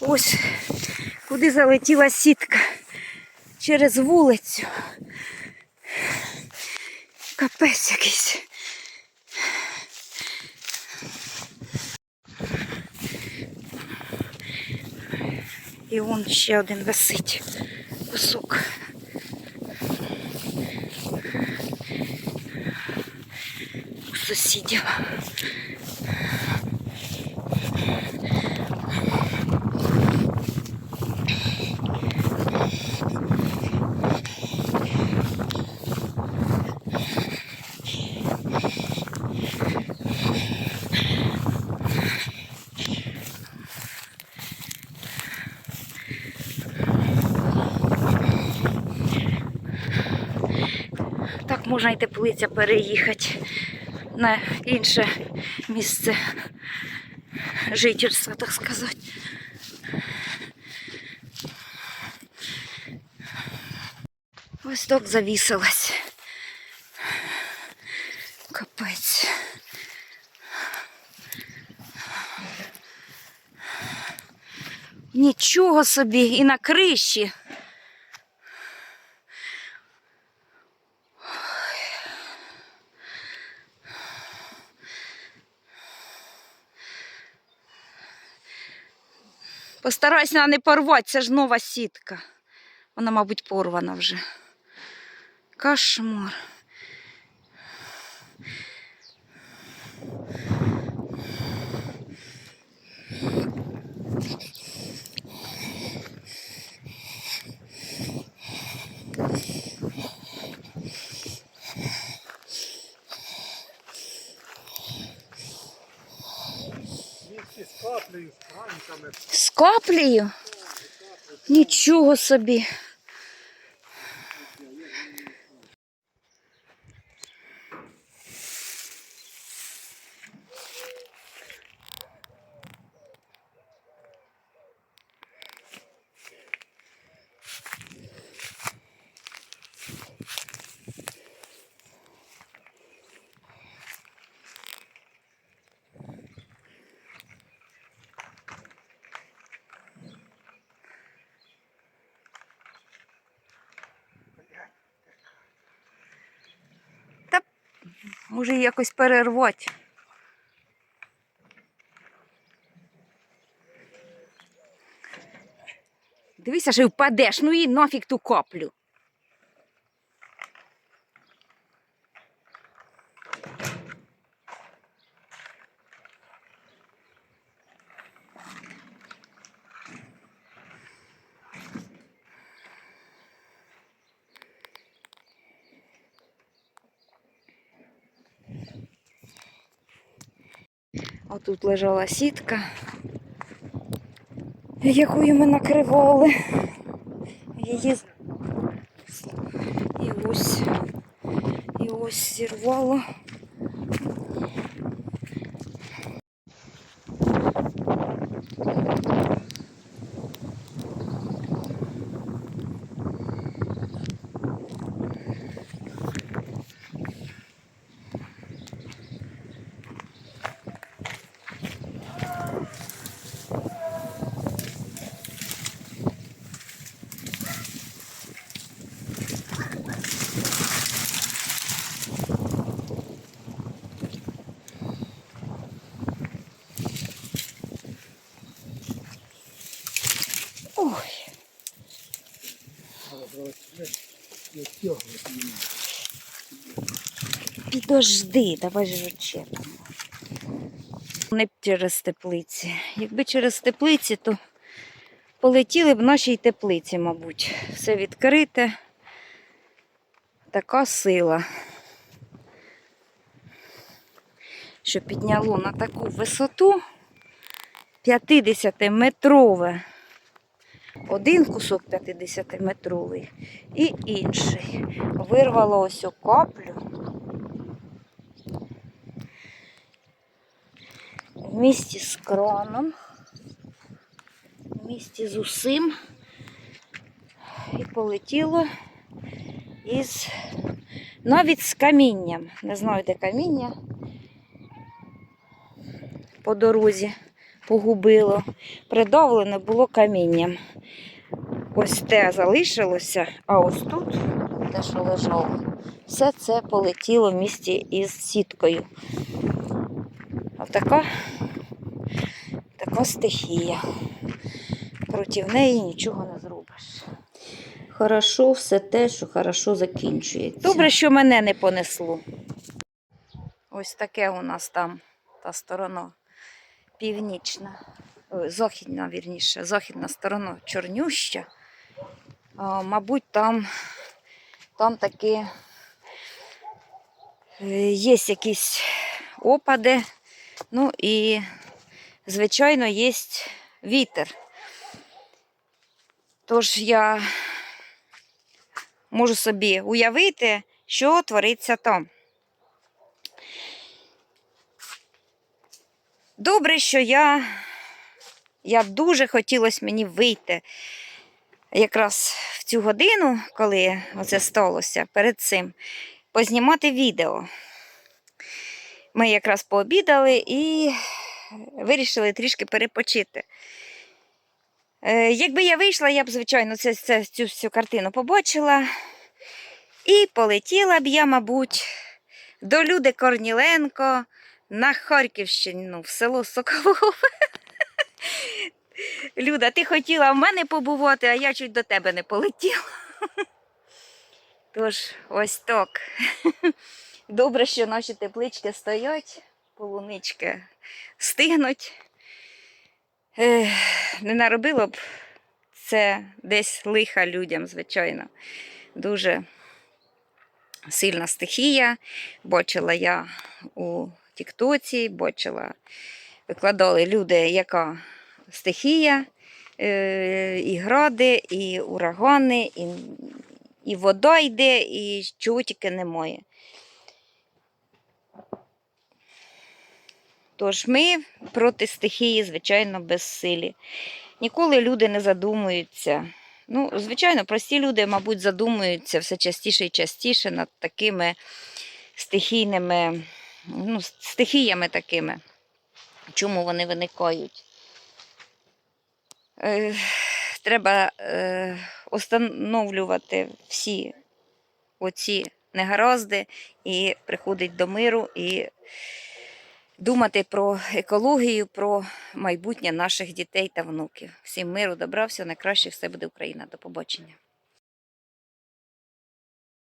Ось куди залетіла сітка через вулицю. Капець якийсь. І вон ще один висить кусок. У сусідів. Так можна і теплиця переїхати на інше місце жительства, так сказати. Ось так завісилась. Капець. Нічого собі і на криші. Постарайся не порвати, це ж нова сітка. Вона, мабуть, порвана вже. Кошмар. Каплею, з краниками. З каплею? Нічого собі. Може якось перервати. Дивися, що впадеш, ну і нафіг ту каплю. А тут лежала сітка, якою ми накривали. Її і ось, і ось зірвало. Підожди, давай же чекаємо. Не через теплиці. Якби через теплиці, то полетіли б в нашій теплиці, мабуть. Все відкрите. Така сила. Що підняло на таку висоту 50-метрове. Один кусок 50-метровий і інший. Вирвало ось о каплю. В місті з краном, в місті з усім. І полетіло із навіть з камінням. Не знаю, де каміння по дорозі погубило. Придавлене було камінням. Ось те залишилося, а ось тут, те, що лежало, все це полетіло в місті із сіткою. Отака така стихія. Проти неї нічого не зробиш. Хорошо все те, що хорошо закінчується. Добре, що мене не понесло. Ось таке у нас там та сторона північна, ой, західна, вірніше, західна сторона чорнюща. А, мабуть, там, там таки е, є якісь опади. Ну і, звичайно, є вітер. Тож я можу собі уявити, що твориться там. Добре, що я, я дуже хотілося мені вийти якраз в цю годину, коли це сталося, перед цим, познімати відео. Ми якраз пообідали і вирішили трішки перепочити. Е, Якби я вийшла, я б, звичайно, це, це, цю всю картину побачила. І полетіла б я, мабуть, до Люди Корніленко на Харківщину, в село Соколове. Люда, ти хотіла в мене побувати, а я чуть до тебе не полетіла. Тож, ось так. Добре, що наші теплички стоять, полунички стигнуть. Ех, не наробило б це десь лиха людям, звичайно. Дуже сильна стихія. Бачила я у Тіктоці, бачила, викладали люди, яка стихія, е, і гради, і урагани, і, і вода йде, і чого тільки немає. Тож ми проти стихії, звичайно, безсилі. Ніколи люди не задумуються. Ну, звичайно, прості люди, мабуть, задумуються все частіше і частіше над такими стихійними, ну, стихіями такими, чому вони виникають. Е, треба е, установлювати всі оці негаразди і приходить до миру і думати про екологію, про майбутнє наших дітей та внуків. Всім миру, добра, всього найкраще, все буде Україна. До побачення.